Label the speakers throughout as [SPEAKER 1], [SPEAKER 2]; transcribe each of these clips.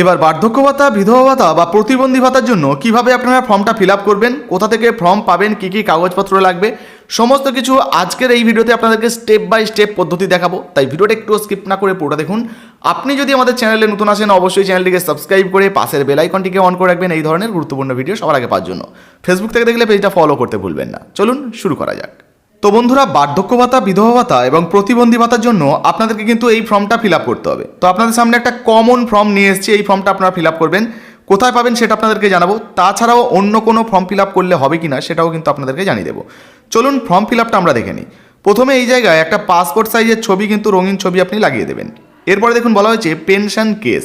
[SPEAKER 1] এবার বার্ধক্য ভাতা, বিধবা ভাতা বা প্রতিবন্ধী ভাতার জন্য কীভাবে আপনারা ফর্মটা ফিল আপ করবেন, কোথা থেকে ফর্ম পাবেন, কী কী কাগজপত্র লাগবে, সমস্ত কিছু আজকের এই ভিডিওতে আপনাদেরকে স্টেপ বাই স্টেপ পদ্ধতি দেখাবো। তাই ভিডিওটা একটু স্কিপ না করে পুরোটা দেখুন। আপনি যদি আমাদের চ্যানেলে নতুন আসেন, অবশ্যই চ্যানেলটিকে সাবস্ক্রাইব করে পাশের বেলাইকনটিকে অন করে রাখবেন। এই ধরনের গুরুত্বপূর্ণ ভিডিও সবার আগে পাওয়ার জন্য। ফেসবুক থেকে দেখলে পেজটা ফলো করতে ভুলবেন না। চলুন শুরু করা যাক। তো বন্ধুরা বার্ধক্য ভাতা বিধবা ভাতা এবং প্রতিবন্ধী ভাতার জন্য আপনাদেরকে কিন্তু এই ফর্মটা ফিল করতে হবে। তো আপনাদের সামনে একটা কমন ফর্ম নিয়ে এসেছি, এই ফর্মটা আপনারা ফিল করবেন। কোথায় পাবেন সেটা আপনাদেরকে জানাব। তাছাড়াও অন্য কোনো ফর্ম ফিল করলে হবে কিনা সেটাও কিন্তু আপনাদেরকে জানিয়ে দেবো। চলুন ফর্ম ফিল আমরা দেখে নিই। প্রথমে এই জায়গায় একটা পাসপোর্ট সাইজের ছবি কিন্তু রঙিন ছবি আপনি লাগিয়ে দেবেন। এরপরে দেখুন বলা হয়েছে, পেনশন কেস।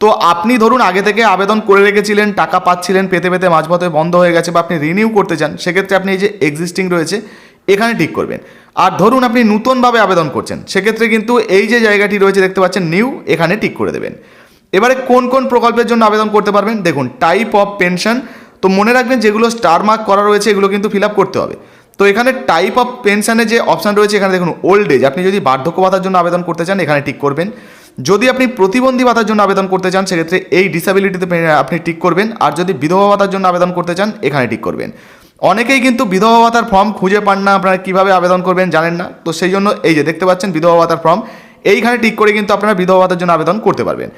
[SPEAKER 1] তো আপনি ধরুন আগে থেকে আবেদন করে রেখেছিলেন, টাকা পাচ্ছিলেন, পেতে পেতে মাঝপথে বন্ধ হয়ে গেছে বা আপনি রিনিউ করতে চান, সেক্ষেত্রে আপনি এই যে এক্সিস্টিং রয়েছে এখানে ঠিক করবেন। আর ধরুন আপনি নতুনভাবে আবেদন করছেন, সেক্ষেত্রে কিন্তু এই যে জায়গাটি রয়েছে দেখতে পাচ্ছেন, নিউ, এখানে ঠিক করে দেবেন। এবারে কোন কোন প্রকল্পের জন্য আবেদন করতে পারবেন? দেখুন টাইপ অফ পেনশন তো মনে রাখবেন যেগুলো স্টার মার্ক করা রয়েছে, এগুলো কিন্তু ফিল আপ করতে হবে। তো এখানে টাইপ অফ পেনশনের যে অপশান রয়েছে, এখানে দেখুন ওল্ড এজ আপনি যদি বার্ধক্য ভাতার জন্য আবেদন করতে চান, এখানে ঠিক করবেন। যদি আপনি প্রতিবন্ধী ভাতার জন্য আবেদন করতে চান, সেক্ষেত্রে এই ডিসাবিলিটিতে আপনি ঠিক করবেন। আর যদি বিধবা ভাতার জন্য আবেদন করতে চান, এখানে ঠিক করবেন। অনেকেই কিন্তু বিধবা ভাতার ফর্ম খুঁজে পান না, আপনারা কীভাবে আবেদন করবেন জানেন না। তো সেই জন্য এই যে দেখতে পাচ্ছেন বিধবা ভাতার ফর্ম এইখানে ঠিক করে কিন্তু আপনারা বিধবা ভাতার জন্য আবেদন করতে পারবেন।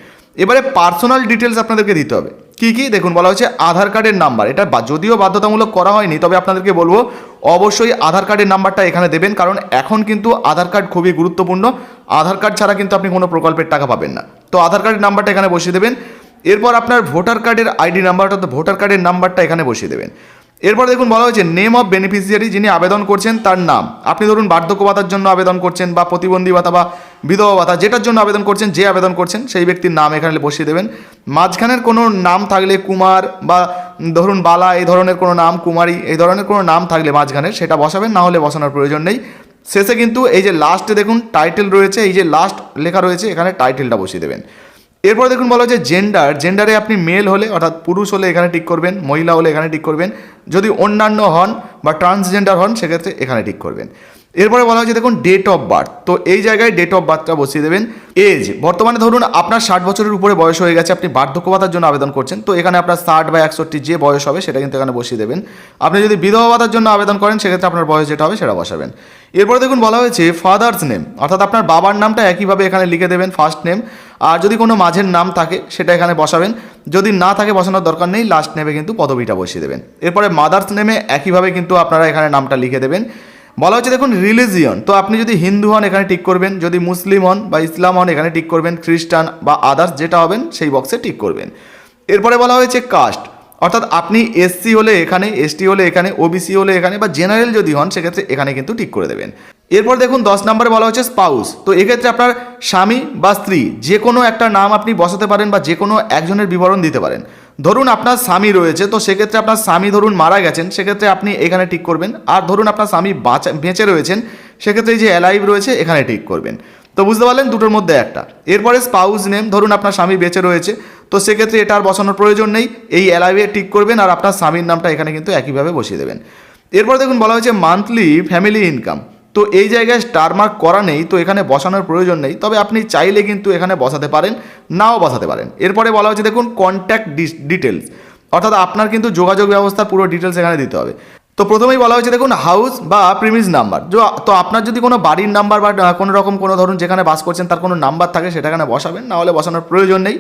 [SPEAKER 1] এবারে পার্সোনাল ডিটেলস আপনাদেরকে দিতে হবে। কি কি? দেখুন, বলা হচ্ছে আধার কার্ডের নাম্বার এটা যদিও বাধ্যতামূলক করা হয়নি, তবে আপনাদেরকে বলব, অবশ্যই আধার কার্ডের নাম্বারটা এখানে দেবেন, কারণ এখন কিন্তু আধার কার্ড খুবই গুরুত্বপূর্ণ। আধার কার্ড ছাড়া কিন্তু আপনি কোনো প্রকল্পের টাকা পাবেন না। তো আধার কার্ডের নাম্বারটা এখানে বসিয়ে দেবেন। এরপর আপনার ভোটার কার্ডের আইডি নাম্বারটা তো ভোটার কার্ডের নাম্বারটা এখানে বসিয়ে দেবেন। এরপর দেখুন বলা হয়েছে নেম অফ বেনিফিশিয়ারি যিনি আবেদন করছেন তার নাম। আপনি ধরুন বার্ধক্য ভাতার জন্য আবেদন করছেন বা প্রতিবন্ধী ভাতা বা বিধবা ভাতা, যেটার জন্য আবেদন করছেন, যে আবেদন করছেন, সেই ব্যক্তির নাম এখানে বসিয়ে দেবেন। মাঝখানের কোনো নাম থাকলে কুমার বা ধরুন বালা, এই ধরনের কোনো নাম কুমারী, এই ধরনের কোনো নাম থাকলে মাঝখানের সেটা বসাবেন, না হলে বসানোর প্রয়োজন নেই। শেষে কিন্তু এই যে লাস্টে দেখুন টাইটেল রয়েছে, এই যে লাস্ট লেখা রয়েছে, এখানে টাইটেলটা বসিয়ে দেবেন। এরপর দেখুন বলা হচ্ছে জেন্ডার জেন্ডারে আপনি মেল হলে, অর্থাৎ পুরুষ হলে এখানে টিক করবেন, মহিলা হলে এখানে টিক করবেন। যদি অন্যান্য হন বা ট্রান্সজেন্ডার হন, সেক্ষেত্রে এখানে টিক করবেন। এরপরে বলা হয়েছে দেখুন ডেট অফ বার্থ তো এই জায়গায় ডেট অফ বার্থটা বসিয়ে দেবেন। এজ বর্তমানে ধরুন আপনার ষাট বছরের উপরে বয়স হয়ে গেছে, আপনি বার্ধক্য ভাতার জন্য আবেদন করছেন, তো এখানে আপনার ষাট বা একষট্টি যে বয়স হবে, সেটা কিন্তু এখানে বসিয়ে দেবেন। আপনি যদি বিধবা ভাতার জন্য আবেদন করেন, সেক্ষেত্রে আপনার বয়স যেটা হবে, সেটা বসাবেন। এরপরে দেখুন বলা হয়েছে ফাদার্স নেম অর্থাৎ আপনার বাবার নামটা একইভাবে এখানে লিখে দেবেন ফার্স্ট নেম আর যদি কোনো মাঝের নাম থাকে, সেটা এখানে বসাবেন। যদি না থাকে, বসানোর দরকার নেই লাস্ট নেমে কিন্তু পদবিটা বসিয়ে দেবেন। এরপরে মাদার্স নেমে একইভাবে কিন্তু আপনারা এখানে নামটা লিখে দেবেন। বলা হচ্ছে দেখুন রিলিজিয়ন তো আপনি যদি হিন্দু হন, এখানে টিক করবেন। যদি মুসলিম হন বা ইসলাম হন, এখানে টিক করবেন। খ্রিস্টান বা আদার্স যেটা হবেন, সেই বক্সে টিক করবেন। এরপরে বলা হয়েছে কাস্ট অর্থাৎ আপনি এসসি হলে এখানে এসটি হলে এখানে ওবিসি হলে এখানে বা জেনারেল যদি হন, সেক্ষেত্রে এখানে কিন্তু ঠিক করে দেবেন। এরপর দেখুন দশ নম্বরে বলা হচ্ছে স্পাউস তো এক্ষেত্রে আপনার স্বামী বা স্ত্রী, যে কোনো একটা নাম আপনি বসাতে পারেন বা যে কোনো একজনের বিবরণ দিতে পারেন। ধরুন আপনার স্বামী রয়েছে, তো সেক্ষেত্রে আপনার স্বামী ধরুন মারা গেছেন, সেক্ষেত্রে আপনি এখানে ঠিক করবেন। আর ধরুন আপনার স্বামী বাঁচা, বেঁচে রয়েছেন, সেক্ষেত্রে যে অ্যালাইভ রয়েছে, এখানে ঠিক করবেন। তো বুঝতে পারলেন? দুটোর মধ্যে একটা। এরপরে স্পাউস নেম ধরুন আপনার স্বামী বেঁচে রয়েছে, তো সেক্ষেত্রে এটা আর বসানোর প্রয়োজন নেই। এই অ্যালাইভে ঠিক করবেন আর আপনার স্বামীর নামটা এখানে কিন্তু একইভাবে বসিয়ে দেবেন। এরপর দেখুন বলা হয়েছে মান্থলি ফ্যামিলি ইনকাম তো এই জায়গায় স্টার মার্ক করা নেই, তো এখানে বসানোর প্রয়োজন নেই। তবে আপনি চাইলে কিন্তু এখানে বসাতে পারেন, নাও বসাতে পারেন। এরপরে বলা হচ্ছে দেখুন কন্ট্যাক্ট ডিটেলস অর্থাৎ আপনার কিন্তু যোগাযোগ ব্যবস্থার পুরো ডিটেলস এখানে দিতে হবে। তো প্রথমেই বলা হয়েছে, দেখুন হাউস বা প্রিমিস নাম্বার তো আপনার যদি কোনো বাড়ির নাম্বার বা কোনো রকম কোনো ধরুন যেখানে বাস করছেন, তার কোনো নাম্বার থাকে সেটা এখানে বসাবেন, না হলে বসানোর প্রয়োজন নেই।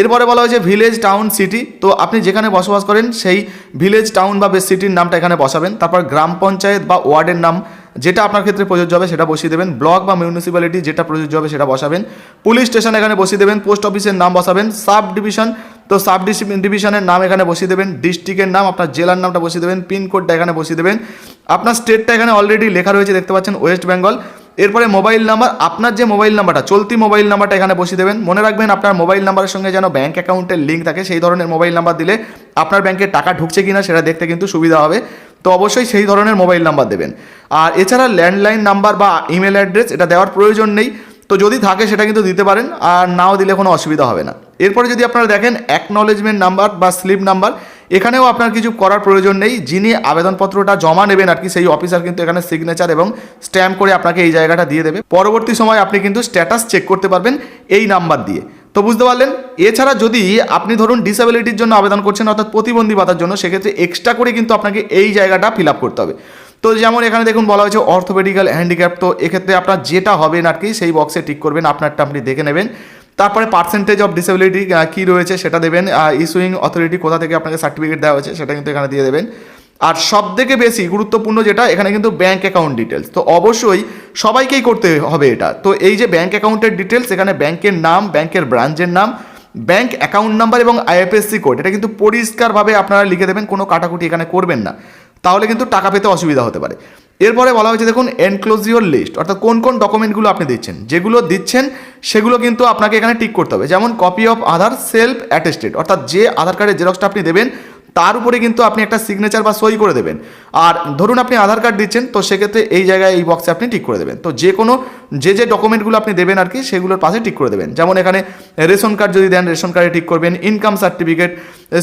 [SPEAKER 1] এরপরে বলা হয়েছে ভিলেজ টাউন সিটি তো আপনি যেখানে বসবাস করেন, সেই ভিলেজ টাউন বা সিটির নামটা এখানে বসাবেন। তারপর গ্রাম পঞ্চায়েত বা ওয়ার্ডের নাম। যেটা আপনার ক্ষেত্রে প্রযোজ্য হবে সেটা বসিয়ে দেবেন। ব্লক বা মিউনিসিপ্যালিটি যেটা প্রযোজ্য হবে সেটা বসাবেন। পুলিশ স্টেশন এখানে বসিয়ে দেবেন, পোস্ট অফিসের নাম বসাবেন, সাব ডিভিশন, তো সাব ডিভিশনের নাম এখানে বসিয়ে দেবেন, ডিস্ট্রিক্টের নাম আপনার জেলার নামটা বসিয়ে দেবেন পিনকোডটা এখানে বসিয়ে দেবেন। আপনার স্টেটটা এখানে অলরেডি লেখা রয়েছে, দেখতে পাচ্ছেন, ওয়েস্ট বেঙ্গল। এরপরে মোবাইল নাম্বার, আপনার যে মোবাইল নাম্বারটা, চলতি মোবাইল নাম্বারটা এখানে বসিয়ে দেবেন। মনে রাখবেন, আপনার মোবাইল নাম্বারের সঙ্গে যেন ব্যাঙ্ক অ্যাকাউন্টের লিঙ্ক থাকে, সেই ধরনের মোবাইল নাম্বার দিলে আপনার ব্যাংকে টাকা ঢুকছে কিনা সেটা দেখতে কিন্তু সুবিধা হবে। তো অবশ্যই সেই ধরনের মোবাইল নাম্বার দেবেন। আর এছাড়া ল্যান্ডলাইন নাম্বার বা ইমেল অ্যাড্রেস এটা দেওয়ার প্রয়োজন নেই। তো যদি থাকে সেটা কিন্তু দিতে পারেন, আর নাও দিলে কোনো অসুবিধা হবে না। এরপরে যদি আপনারা দেখেন অ্যাকনলেজমেন্ট নাম্বার বা স্লিপ নাম্বার, এখানেও আপনার কিছু করার প্রয়োজন নেই। যিনি আবেদনপত্রটা জমা নেবেন আর কি, সেই অফিসার কিন্তু এখানে সিগনেচার এবং স্ট্যাম্প করে আপনাকে এই জায়গাটা দিয়ে দেবে। পরবর্তী সময় আপনি কিন্তু স্ট্যাটাস চেক করতে পারবেন এই নাম্বার দিয়ে। তো বুঝতে পারলেন? এছাড়া যদি আপনি ধরুন ডিসেবিলিটির জন্য আবেদন করছেন, অর্থাৎ প্রতিবন্ধী ভাতার জন্য, সেক্ষেত্রে এক্সট্রা করে কিন্তু আপনাকে এই জায়গাটা ফিল আপ করতে হবে। তো যেমন এখানে দেখুন বলা হয়েছে অর্থোপেডিক্যাল হ্যান্ডিক্যাপ তো এক্ষেত্রে আপনার যেটা হবেন আর কি, সেই বক্সে টিক করবেন, আপনারটা আপনি দেখে নেবেন। তারপরে পার্সেন্টেজ অফ ডিসেবিলিটি কী রয়েছে সেটা দেবেন ইস্যুইং অথরিটি কোথা থেকে আপনাকে সার্টিফিকেট দেওয়া হয়েছে, সেটা কিন্তু এখানে দিয়ে দেবেন। আর সব থেকে বেশি গুরুত্বপূর্ণ যেটা, এখানে কিন্তু ব্যাঙ্ক অ্যাকাউন্ট ডিটেলস তো অবশ্যই সবাইকেই করতে হবে এটা। তো এই যে ব্যাঙ্ক অ্যাকাউন্টের ডিটেলস এখানে ব্যাংকের নাম ব্যাংকের ব্রাঞ্চের নাম ব্যাংক অ্যাকাউন্ট নাম্বার এবং আইএফএসসি কোড এটা কিন্তু পরিষ্কারভাবে আপনারা লিখে দেবেন, কোনো কাটাকুটি এখানে করবেন না। তাহলে কিন্তু টাকা পেতে অসুবিধা হতে পারে। এরপরে বলা হয়েছে, দেখুন এনক্লোজিওর লিস্ট অর্থাৎ কোন কোন ডকুমেন্টগুলো আপনি দিচ্ছেন। যেগুলো দিচ্ছেন, সেগুলো কিন্তু আপনাকে এখানে টিক করতে হবে। যেমন copy of Aadhaar self attested অর্থাৎ যে আধার কার্ডের জেরক্সটা আপনি দেবেন তার উপরে কিন্তু আপনি একটা সিগনেচার বা সই করে দেবেন। আর ধরুন আপনি আধার কার্ড দিচ্ছেন, তো সেক্ষেত্রে এই জায়গায় এই বক্সে আপনি টিক করে দেবেন। তো যে কোনো, যে যে ডকুমেন্টগুলো আপনি দেবেন আর কি সেগুলোর পাশে টিক করে দেবেন। যেমন এখানে রেশন কার্ড যদি দেন, রেশন কার্ডে ঠিক করবেন ইনকাম সার্টিফিকেট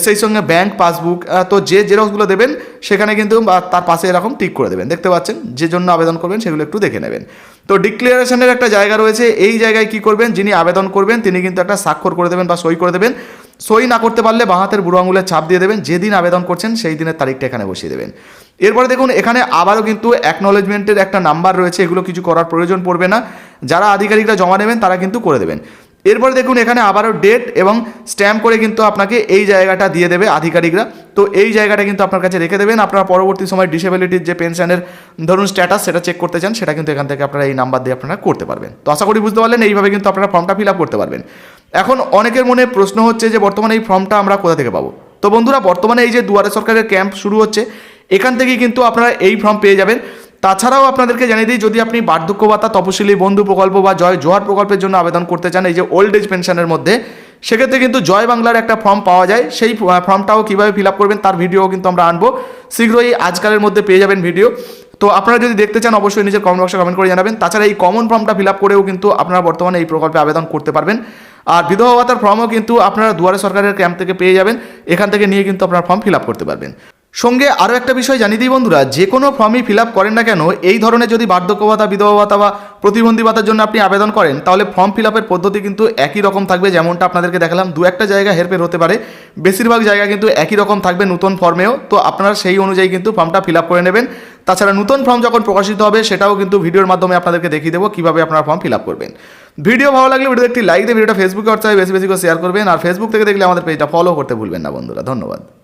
[SPEAKER 1] সেই সঙ্গে ব্যাংক পাসবুক তো যে জেরক্সগুলো দেবেন, সেখানে কিন্তু তার পাশে এরকম টিক করে দেবেন। দেখতে পাচ্ছেন? যে জন্য আবেদন করবেন, সেগুলো একটু দেখে নেবেন। তো ডিক্লারেশনের একটা জায়গা রয়েছে। এই জায়গায় কি করবেন? যিনি আবেদন করবেন, তিনি কিন্তু একটা স্বাক্ষর করে দেবেন বা সই করে দেবেন। সই না করতে পারলে বাঁ হাতের বুড়ো আঙুলের ছাপ দিয়ে দেবেন, যেদিন আবেদন করছেন সেই দিনের তারিখটা এখানে বসিয়ে দেবেন। এরপরে দেখুন, এখানে আবারও কিন্তু অ্যাকনোলেজমেন্টের একটা নাম্বার রয়েছে, এগুলো কিছু করার প্রয়োজন পড়বে না। যারা আধিকারিকরা জমা নেবেন, তারা কিন্তু করে দেবেন। এরপরে দেখুন, এখানে আবারও ডেট এবং স্ট্যাম্প করে কিন্তু আপনাকে এই জায়গাটা দিয়ে দেবে আধিকারিকরা। তো এই জায়গাটা কিন্তু আপনার কাছে রেখে দেবেন। আপনারা পরবর্তী সময় ডিসেবিলিটির যে পেনশনের ধরুন স্ট্যাটাস সেটা চেক করতে চান, সেটা কিন্তু এখান থেকে আপনারা এই নাম্বার দিয়ে আপনারা করতে পারবেন। তো আশা করি বুঝতে পারলেন, এইভাবে কিন্তু আপনারা ফর্মটা ফিল আপ করতে পারবেন। এখন অনেকের মনে প্রশ্ন হচ্ছে যে বর্তমানে এই ফর্মটা আমরা কোথা থেকে পাবো? তো বন্ধুরা, বর্তমানে এই যে দুয়ারে সরকারের ক্যাম্প শুরু হচ্ছে, এখান থেকেই কিন্তু আপনারা এই ফর্ম পেয়ে যাবেন। তাছাড়াও আপনাদেরকে জানিয়ে দিই, যদি আপনি বার্ধক্য ভাতা, তপশিলি বন্ধু প্রকল্প বা জয় জোয়ার প্রকল্পের জন্য আবেদন করতে চান, এই যে ওল্ড এজ পেনশনের মধ্যে, সেক্ষেত্রে কিন্তু জয় বাংলার একটা ফর্ম পাওয়া যায়। সেই ফর্মটাও কীভাবে ফিল আপ করবেন তার ভিডিও কিন্তু আমরা আনব। শীঘ্রই আজকালের মধ্যে পেয়ে যাবেন ভিডিও তো আপনারা যদি দেখতে চান, অবশ্যই নিজের কমেন্ট বক্সে কমেন্ট করে জানাবেন। তাছাড়া এই কমন ফর্মটা ফিল আপ করেও কিন্তু আপনারা বর্তমানে এই প্রকল্পে আবেদন করতে পারবেন। আর বিধবা ভাতার ফর্মও কিন্তু আপনারা দুয়ারে সরকারের ক্যাম্প থেকে পেয়ে যাবেন। এখান থেকে নিয়ে কিন্তু আপনার ফর্ম ফিল আপ করতে পারবেন। সঙ্গে আরও একটা বিষয় জানিয়ে দিই বন্ধুরা, যে কোনো ফর্মই ফিল আপ করেন না কেন, এই ধরনের যদি বার্ধক্য ভাতা, বিধবা ভাতা বা প্রতিবন্ধী ভাতার জন্য আপনি আবেদন করেন, তাহলে ফর্ম ফিল আপের পদ্ধতি কিন্তু একই রকম থাকবে যেমনটা আপনাদেরকে দেখালাম। দু একটা জায়গা হেরফের হতে পারে। বেশিরভাগ জায়গা কিন্তু একই রকম থাকবে নতুন ফর্মেও তো আপনারা সেই অনুযায়ী কিন্তু ফর্মটা ফিল আপ করে নেবেন। তাছাড়া নতুন ফর্ম যখন প্রকাশিত হবে, সেটাও কিন্তু ভিডিওর মাধ্যমে আপনাদেরকে দেখিয়ে দেবো কীভাবে আপনার ফর্ম ফিল আপ করবেন। ভিডিও ভালো লাগলে ভিডিও একটি লাইক দিয়ে ভিডিওটা ফেসবুকে হোয়াটসঅ্যাপে বেশি বেশি করে শেয়ার করবেন। আর ফেসবুক থেকে দেখলে আমাদের পেজটা ফলো করতে ভুলবেন না বন্ধুরা। ধন্যবাদ।